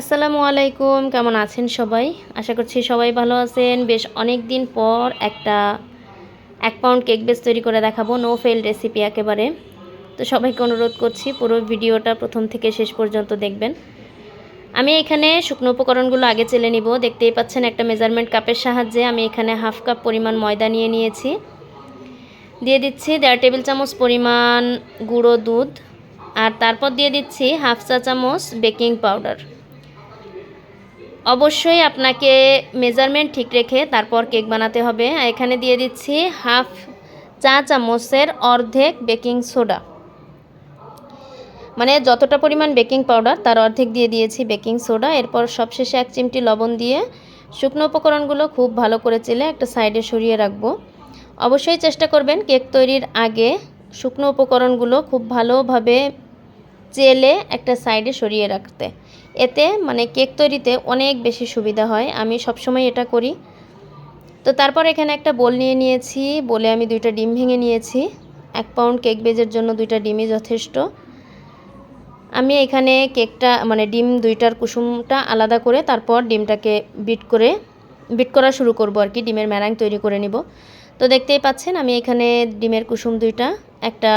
আসসালামু আলাইকুম, কেমন আছেন সবাই? আশা করছি সবাই ভালো আছেন। বেশ অনেক দিন পর একটা এক পাউন্ড কেক বেস তৈরি করে দেখাবো নো ফেল রেসিপি একেবারে। তো সবাইকে অনুরোধ করছি, পুরো ভিডিওটা প্রথম থেকে শেষ পর্যন্ত দেখবেন। আমি এখানে শুকনো উপকরণগুলো আগে চেলে নিব। দেখতেই পাচ্ছেন একটা মেজারমেন্ট কাপের সাহায্যে আমি এখানে হাফ কাপ পরিমাণ ময়দা নিয়ে নিয়েছি। দিয়ে দিচ্ছি দেড় টেবিল চামচ পরিমাণ গুঁড়ো দুধ। আর তারপর দিয়ে দিচ্ছি হাফ চা চামচ বেকিং পাউডার অবশ্যই আপনাকে মেজারমেন্ট ঠিক রেখে তারপর কেক বানাতে হবে। এখানে দিয়ে দিচ্ছি হাফ চা চামচের অর্ধেক বেকিং সোডা মানে যতটা পরিমাণ বেকিং পাউডার তার অর্ধেক দিয়ে দিয়েছি বেকিং সোডা এরপর সবশেষে এক চিমটি লবণ দিয়ে শুকনো উপকরণগুলো খুব ভালো করে চেলে একটা সাইডে সরিয়ে রাখব। অবশ্যই চেষ্টা করবেন কেক তৈরির আগে শুকনো উপকরণগুলো খুব ভালোভাবে চেলে একটা সাইডে সরিয়ে রাখতে। এতে মানে কেক তৈরিতে অনেক বেশি সুবিধা হয়। আমি সবসময় এটা করি। তো তারপর এখানে একটা বোল নিয়ে নিয়েছি। বলে আমি দুইটা ডিম ভেঙে নিয়েছি। এক পাউন্ড কেক বেজের জন্য দুইটা ডিমই যথেষ্ট। আমি এখানে কেকটা মানে ডিম দুইটার কুসুমটা আলাদা করে তারপর ডিমটাকে বিট করে, বিট করা শুরু করব আর কি। ডিমের ম্যারাং তৈরি করে নিব। তো দেখতেই পাচ্ছেন, আমি এখানে ডিমের কুসুম দুইটা, একটা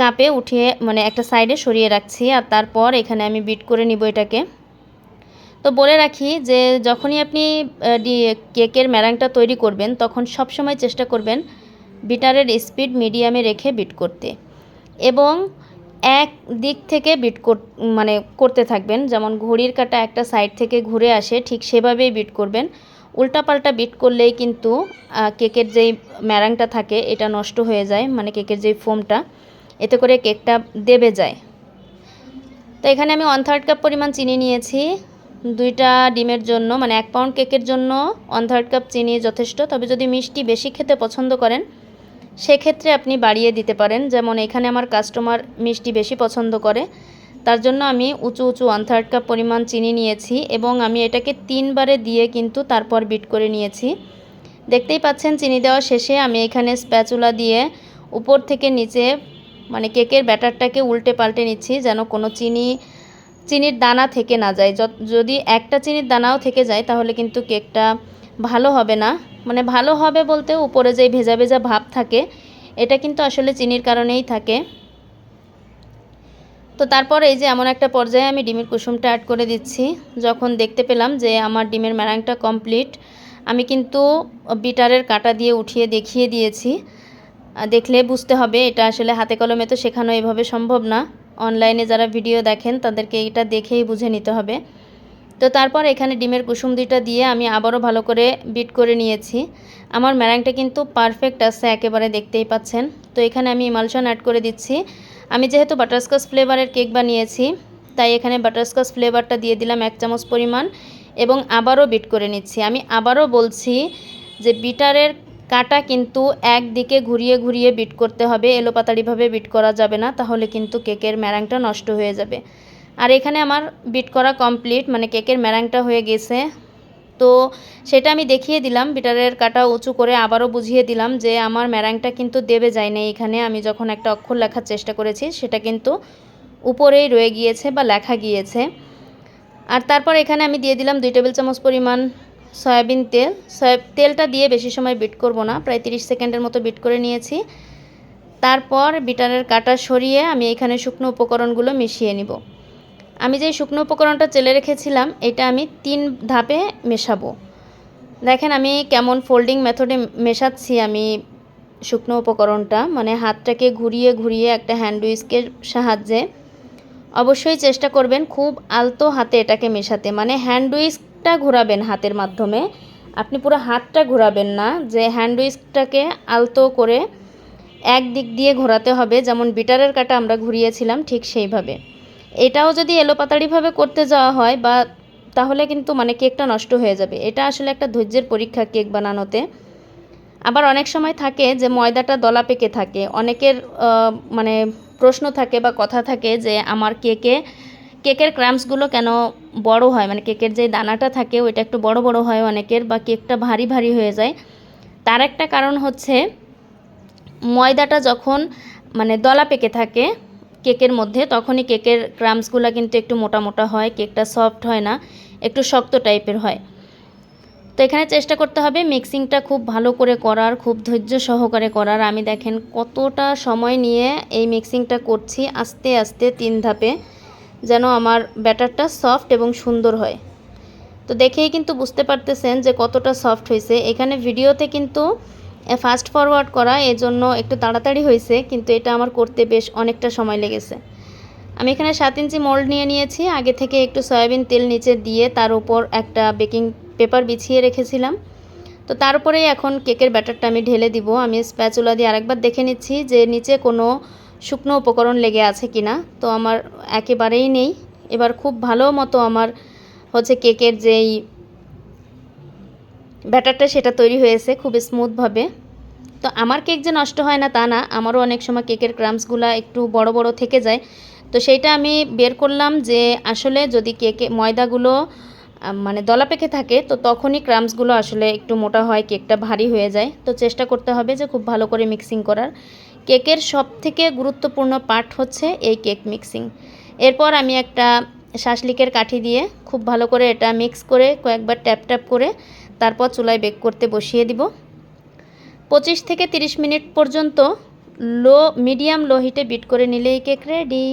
কাপে উঠিয়ে মানে একটা সাইডে সরিয়ে রাখছি আর তারপর এখানে আমি বিট করে নিব এটাকে। তো বলে রাখি যে, যখনই আপনি কেকের ম্যারাংটা তৈরি করবেন, তখন সব সময় চেষ্টা করবেন বিটারের স্পিড মিডিয়ামে রেখে বিট করতে। এবং এক দিক থেকে বিট কর মানে করতে থাকবেন। যেমন ঘড়ির কাটা একটা সাইড থেকে ঘুরে আসে, ঠিক সেভাবেই বিট করবেন। উল্টাপাল্টা বিট করলেই কিন্তু কেকের যেই ম্যারাংটা থাকে, এটা নষ্ট হয়ে যায় মানে কেকের যেই ফোমটা। এতে করে কেকটা দেবে যায়। তো এখানে আমি ওয়ান থার্ড কাপ পরিমাণ চিনি নিয়েছি। দুইটা ডিমের জন্য মানে এক পাউন্ড কেকের জন্য ওয়ান থার্ড কাপ চিনি যথেষ্ট। তবে যদি মিষ্টি বেশি খেতে পছন্দ করেন, সেক্ষেত্রে আপনি বাড়িয়ে দিতে পারেন। যেমন এখানে আমার কাস্টমার মিষ্টি বেশি পছন্দ করে, তার জন্য আমি উঁচু উঁচু ওয়ান থার্ড কাপ পরিমাণ চিনি নিয়েছি এবং আমি এটাকে তিনবারে দিয়ে কিন্তু তারপর বিট করে নিয়েছি। দেখতেই পাচ্ছেন, চিনি দেওয়া শেষে আমি এখানে স্প্যাচুলা দিয়ে উপর থেকে নিচে মানে কেকের ব্যাটারটাকে উল্টে পাল্টে নিচ্ছি যেন কোনো চিনি, চিনির দানা থেকে না যায়। যদি একটা চিনির দানাও থেকে যায় তাহলে কিন্তু কেকটা ভালো হবে না। মানে ভালো হবে বলতে উপরে যে ভেজা ভেজা ভাব থাকে, এটা কিন্তু আসলে চিনির কারণেই থাকে। তো তারপর এই যে এমন একটা পর্যায়ে আমি ডিমের কুসুমটা অ্যাড করে দিচ্ছি। যখন দেখতে পেলাম যে আমার ডিমের ম্যারাংটা কমপ্লিট আমি কিন্তু বিটারের কাটা দিয়ে উঠিয়ে দেখিয়ে দিয়েছি। দেখলে বুঝতে হবে, এটা আসলে হাতে কলমে তো শেখানো এভাবে সম্ভব না। অনলাইনে যারা ভিডিও দেখেন, তাদেরকে এটা দেখেই বুঝে নিতে হবে। তো তারপর এখানে ডিমের কুসুম দুইটা দিয়ে আমি আবারও ভালো করে বিট করে নিয়েছি। আমার ম্যারাংটা কিন্তু পারফেক্ট আছে, একেবারে দেখতেই পাচ্ছেন। তো এখানে আমি ইমালশন অ্যাড করে দিচ্ছি। আমি যেহেতু বাটারস্কচ ফ্লেভারের কেক বানিয়েছি, তাই এখানে বাটারস্কচ ফ্লেভারটা দিয়ে দিলাম এক চামচ পরিমাণ এবং আবারও বিট করে নিচ্ছি। আমি আবারও বলছি যে বিটারের কাটা কিন্তু একদিকে ঘুরিয়ে ঘুরিয়ে বিট করতে হবে, এলোপাতাড়িভাবে বিট করা যাবে না, তাহলে কিন্তু কেকের ম্যারাংটা নষ্ট হয়ে যাবে। আর এখানে আমার বিট করা কমপ্লিট মানে কেকের ম্যারাংটা হয়ে গেছে। তো সেটা আমি দেখিয়ে দিলাম, বিটারের কাটা উঁচু করে আবারও বুঝিয়ে দিলাম যে আমার ম্যারাংটা কিন্তু দেবে যায়নি এখানে। আমি যখন একটা অক্ষর লেখার চেষ্টা করেছি, সেটা কিন্তু উপরেই রয়ে গিয়েছে বা লেখা গিয়েছে। আর তারপর এখানে আমি দিয়ে দিলাম দুই টেবিল চামচ পরিমাণ সয়াবিন তেল। সয়া তেলটা দিয়ে বেশি সময় বিট করব না। প্রায় তিরিশ সেকেন্ডের মতো বিট করে নিয়েছি। তারপর বিটারের কাটা সরিয়ে আমি এখানে শুকনো উপকরণগুলো মিশিয়ে নিব। আমি যে শুকনো উপকরণটা চেলে রেখেছিলাম, এটা আমি তিন ধাপে মেশাবো। দেখেন আমি কেমন ফোল্ডিং মেথডে মেশাচ্ছি আমি শুকনো উপকরণটা। মানে হাতটাকে ঘুরিয়ে ঘুরিয়ে একটা হ্যান্ড উইস্কের সাহায্যে অবশ্যই চেষ্টা করবেন খুব আলতো হাতে এটাকে মেশাতে। মানে হ্যান্ড উইস্কটা ঘোরাবেন হাতের মাধ্যমে। আপনি পুরো হাতটা ঘোরাবেন না, যে হ্যান্ড উইস্কটাকে আলতো করে এক দিক দিয়ে ঘোরাতে হবে। যেমন বিটারের কাটা আমরা ঘুরিয়েছিলাম ঠিক সেইভাবে। এটাও যদি এলোপাতাড়িভাবে করতে যাওয়া হয় বা তাহলে কিন্তু মানে কেকটা নষ্ট হয়ে যাবে। এটা আসলে একটা ধৈর্যের পরীক্ষা কেক বানানোতে। আবার অনেক সময় থাকে যে ময়দাটা দলা পেকে থাকে। অনেকের মানে প্রশ্ন থাকে বা কথা থাকে যে আমার কেকে, কেকের ক্রামসগুলো কেন বড় হয়? মানে কেকের যে দানাটা থাকে, ওইটা একটু বড় বড় হয় অনেকের বা কেকটা ভারী ভারী হয়ে যায়। তার একটা কারণ হচ্ছে ময়দাটা যখন মানে দলা পেকে থাকে কেকের মধ্যে, তখনই কেকের ক্রামসগুলো কিন্তু একটু মোটা মোটা হয়, কেকটা সফট হয় না, একটু শক্ত টাইপের হয়। তো এখানে চেষ্টা করতে হবে মিক্সিংটা খুব ভালো করে করার, খুব ধৈর্য সহকারে করার। আমি দেখেন কতটা সময় নিয়ে এই মিক্সিংটা করছি আস্তে আস্তে তিন ধাপে, যেন আমার ব্যাটারটা সফট এবং সুন্দর হয়। তো দেখেই কিন্তু বুঝতে পারতেছেন যে কতটা সফট হয়েছে। এখানে ভিডিওতে কিন্তু ফাস্ট ফরওয়ার্ড করা, এজন্য একটু তাড়াতাড়ি হয়েছে, কিন্তু এটা আমার করতে বেশ অনেকটা সময় লেগেছে। আমি এখানে সাত ইঞ্চি মোল্ড নিয়ে নিয়েছি। আগে থেকে একটু সয়াবিন তেল নিচে দিয়ে তার উপর একটা বেকিং পেপার বিছিয়ে রেখেছিলাম। তো তারপরেই এখন কেকের ব্যাটারটা আমি ঢেলে দিব। আমি স্প্যাচুলা দিয়ে আরেকবার দেখে নিচ্ছি যে নিচে কোনো শুকনো উপকরণ লেগে আছে কি না তো আমার একেবারেই নেই। এবার খুব ভালো মতো আমার হচ্ছে কেকের যেই ব্যাটারটা সেটা তৈরি হয়েছে খুব স্মুথভাবে। তো আমার কেক যে নষ্ট হয় না তা না, আমারও অনেক সময় কেকের ক্রামসগুলো একটু বড় বড় থেকে যায়। তো সেইটা আমি বের করলাম যে আসলে যদি কেকে ময়দাগুলো মানে দলা পেকে থাকে, তো তখনই ক্রামসগুলো আসলে একটু মোটা হয়, কেকটা ভারী হয়ে যায়। তো চেষ্টা করতে হবে যে খুব ভালো করে মিক্সিং করার। কেকের সব থেকে গুরুত্বপূর্ণ পার্ট হচ্ছে এই কেক মিক্সিং। এরপর আমি একটা শাসলিকের কাঠি দিয়ে খুব ভালো করে এটা মিক্স করে কয়েকবার ট্যাপ ট্যাপ করে তারপর চুলায় বেক করতে বসিয়ে দিব। পঁচিশ থেকে তিরিশ মিনিট পর্যন্ত লো, মিডিয়াম, লো হিটে বিট করে নিলেই কেক রেডি।